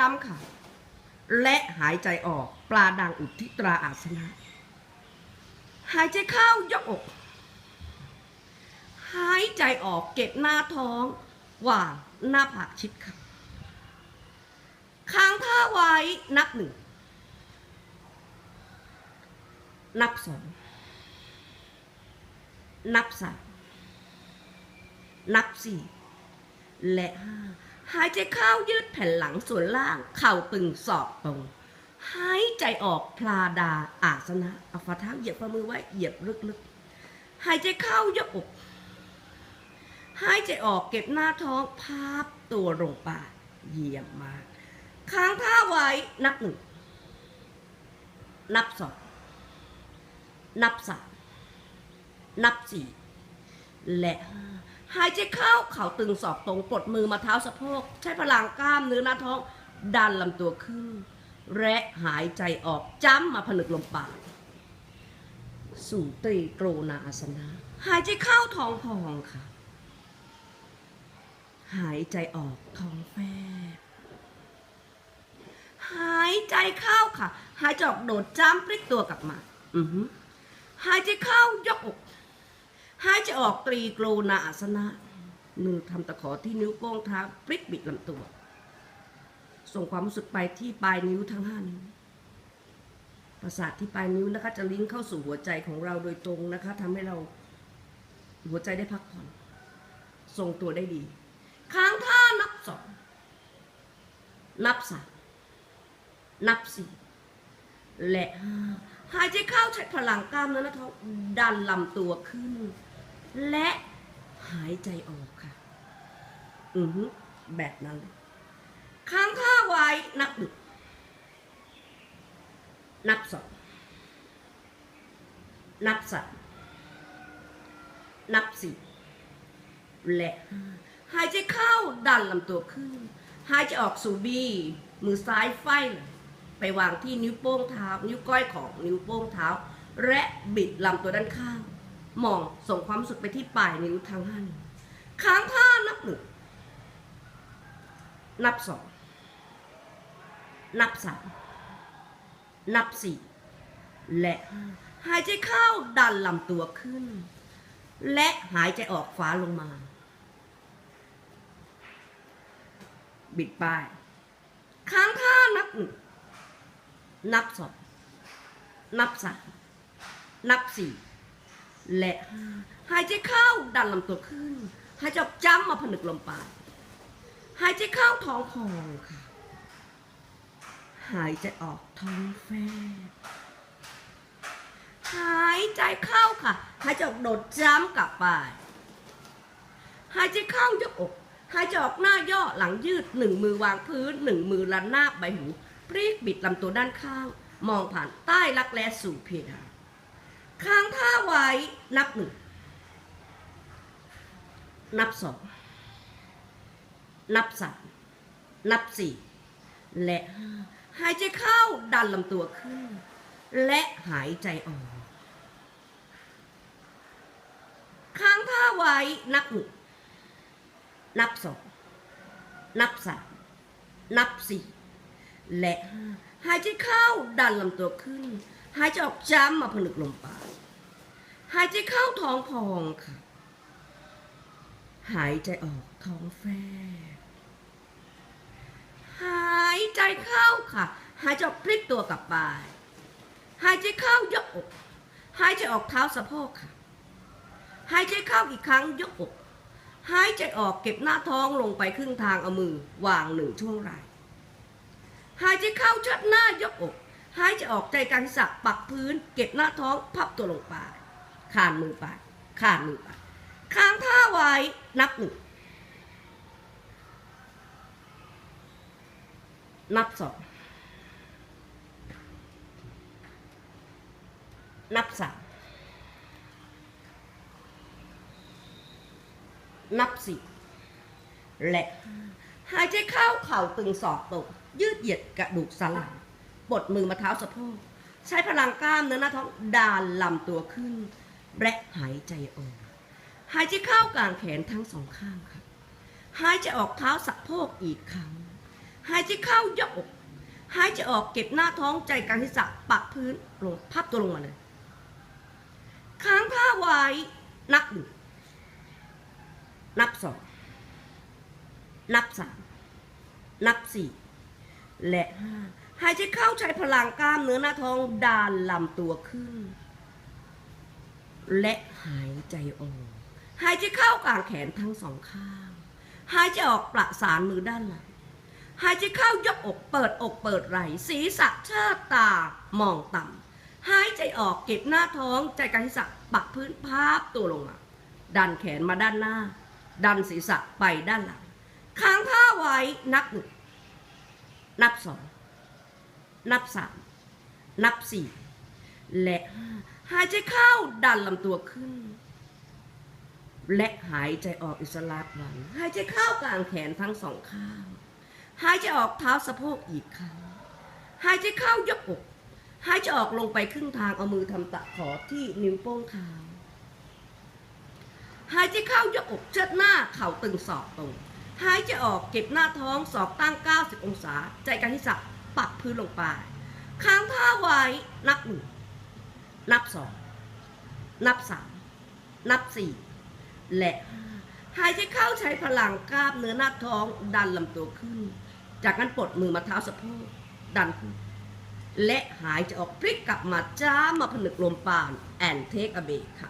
จ้ำค่ะ และหายใจออกปลาดังอุที่ตราอาสนะ หายใจเข้ายกอก หายใจออกเก็บหน้าท้องวางหน้าผากชิดค่ะค้างท่าไว้นับหนึ่ง นับสอง นับสามนับสี่และห้า หายใจเข้ายืดแผ่นหลังส่วนล่าง เข่าตึงศอกตรง หายใจออกพลาดาอาสนะเอาฝ่าเท้าเหยียบฝ่ามือไว้เหยียบลึกๆ หายใจเข้ายกอก หายใจออกเก็บหน้าท้องภาพตัวลงไปเหยียมมากค้างท่าไว้นับหนึ่ง นับสอง นับสาม นับสี่ และห้า หายใจเข้าเข่าตึงศอกตรงปลดมือมาเท้าสะโพก ใช้พลังกล้ามเนื้อหน้าท้อง ดันลำตัวขึ้น และหายใจออกจ้ำมาผนึกลมปาก สู่ตรีโกรนาอาสนะ หายใจเข้าท้องพองค่ะ หายใจออกท้องแฟบหายใจเข้าค่ะ หายใจออกโดดจ้ำพลิกตัวกลับมา อือหายใจเข้ายกอก หายใจออกตรีโกรนาอาสนะมือทำตะขอที่นิ้วโป้งเท้าพลิกบิดลำตัว ส่งความรู้สึกไปที่ปลายนิ้วทั้งห้านิ้วประสาทที่ปลายนิ้วนะคะ จะลิงก์เข้าสู่หัวใจของเราโดยตรงนะคะทำให้เราหัวใจได้พักผ่อน ทรงตัวได้ดี ค้างท่านับสอง นับสามนับสี่และห้าหายใจเข้าใช้พลังกล้ามเนื้อหน้าท้องดันลำตัวขึ้น และหายใจออกค่ะ อือฮึแบบนั้นเลยค้างท่าไว้นับหนึ่งนับสองนับสามนับสี่และหายใจเข้าดันลำตัวขึ้น หายใจออกสูบีมือซ้ายไฟเลยไปวางที่นิ้วโป้งเท้า นิ้วก้อยของนิ้วโป้งเท้า และบิดลำตัวด้านข้าง มองส่งความรู้สึกไปที่ปลายนิ้วทั้งห้านิ้วค้างท่านับหนึ่งนับสองนับสามนับสี่และห้าหายใจเข้าดันลำตัวขึ้น และหายใจออกฟ้าลงมา บิดปลายค้างท่านับหนึ่งนับสองนับสามนับสี่ และห้าหายใจเข้าดันลำตัวขึ้น หายใจออกจ้ำมาผนึกลมปลายหายใจเข้าท้องพองค่ะ หายใจออกท้องแฟบหายใจเข้าค่ะ หายใจออกโดดจ้ำกลับไป หายใจเข้ายกอก หายใจออกหน้าย่อหลังยืดหนึ่งมือวางพื้นหนึ่งมือลันหน้าใบหูพลิกบิดลำตัวด้านข้าง มองผ่านใต้รักแร้สู่เพดาน ค้างท่าไว้ นับหนึ่ง นับสอง นับสาม นับสี่ และห้าหายใจเข้าดันลำตัวขึ้น และหายใจออก ค้างท่าไว้ นับหนึ่ง นับสอง นับสาม นับสี่ และห้าหายใจเข้าดันลำตัวขึ้น หายใจออกจ้ำมาผนึกลมปากหายใจเข้าท้องพองค่ะ หายใจออกท้องแฟบหายใจเข้าค่ะ หายใจออกพลิกตัวกลับไป หายใจเข้ายกอก หายใจออกเท้าสะโพกค่ะ หายใจเข้าอีกครั้งยกอก หายใจออกเก็บหน้าท้องลงไปครึ่งทางเอามือวางหนึ่งช่วงไหล่หายใจเข้าชัดหน้ายกอก หายใจออกใจกลางศีรษะปักพื้น เก็บหน้าท้องพับตัวลงไปขานมือไปขานมือไปค้างท่าไว้นับหนึ่งนับสองนับสามนับสี่และหายใจเข้าเข่าตึงศอกตกยืดเหยียดกระดูกสันหลัง ปลดมือมาเท้าสะโพกใช้พลังกล้ามเนื้อหน้าท้องดานลำตัวขึ้น และหายใจออกหายใจเข้ากลางแขนทั้งสองข้างค่ะหายใจออกเท้าสะโพกอีกครั้งหายใจเข้ายกอกหายใจออกเก็บหน้าท้องใจกลางศีรษะปักพื้นลงพับตัวลงมาเลยค้างท่าไว้นับหนึ่งนับสองนับสามนับสี่และห้า หายใจเข้าใช้พลังกล้ามเนื้อหน้าท้องดานลำตัวขึ้น และหายใจออก หายใจเข้ากลางแขนทั้งสองข้าง หายใจออกประสานมือด้านหลัง หายใจเข้ายกอกเปิดอกเปิดไหล่ศีรษะเชิดตามองต่ำหายใจออกเก็บหน้าท้องใจกลางศีรษะปักพื้นภาพตัวลงมา ดันแขนมาด้านหน้า ดันศีรษะไปด้านหลังค้างท่าไว้นับหนึ่งนับสอง นับสามนับสี่และหายใจเข้าดันลำตัวขึ้น และหายใจออกอิสระหลังหายใจเข้ากลางแขนทั้งสองข้าง หายใจออกเท้าสะโพกอีกครั้งหายใจเข้ายกอกหายใจออกลงไปครึ่งทางเอามือทำตะขอที่นิ้วโป้งเท้าหายใจเข้ายกอกเชิดหน้าเข่าตึงศอกตรงหายใจออกเก็บหน้าท้องศอกตั้ง 90 องศา ใจกันที่สัก ปักพื้นลงไป ค้างท่าไว้นับหนึ่งนับสองนับสามนับสี่และหาหายใจเข้าใช้พลังกล้ามเนื้อหน้าท้องดันลำตัวขึ้น จากนั้นปลดมือมาเท้าสะโพกดันขึ้น และหายใจออกพลิกกลับมาจ้ามาผนึกลมปานแอนเทคอเบค่ะ